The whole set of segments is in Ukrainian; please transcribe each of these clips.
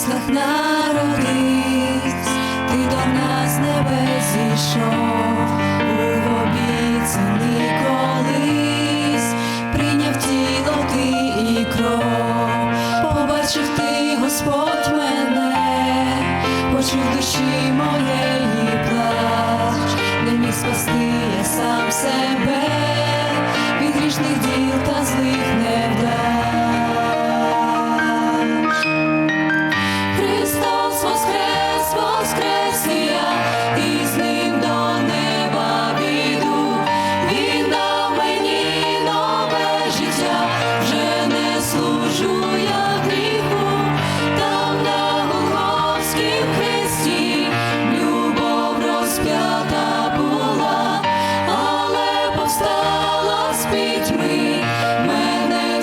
яслах народився, ти до нас небес зійшов, був обіцяний колись, прийняв тіло ти і кров, побачив ти, Господь мене, почув душі моєї плач, не міг спасти я сам себе. Від грішних діл та злих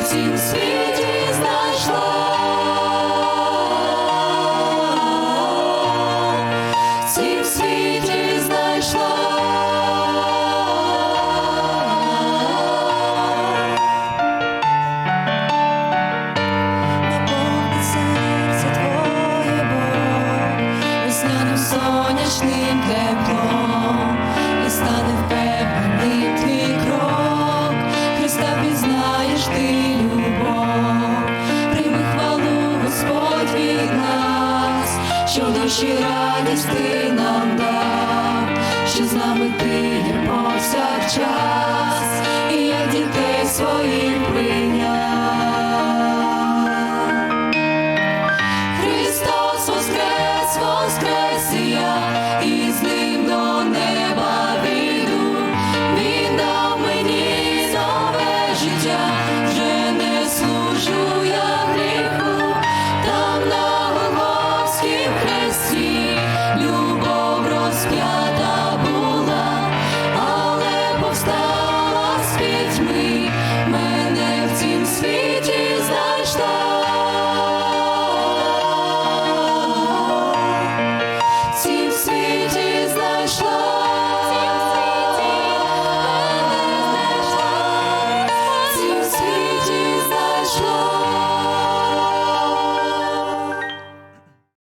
цім світі знайшла. Цім світі знайшла. Наповни серце твоє Бог, весняним сонячним теплом, і стане впевнений що душі радість ти нам дав, що з нами ти є повсякчас,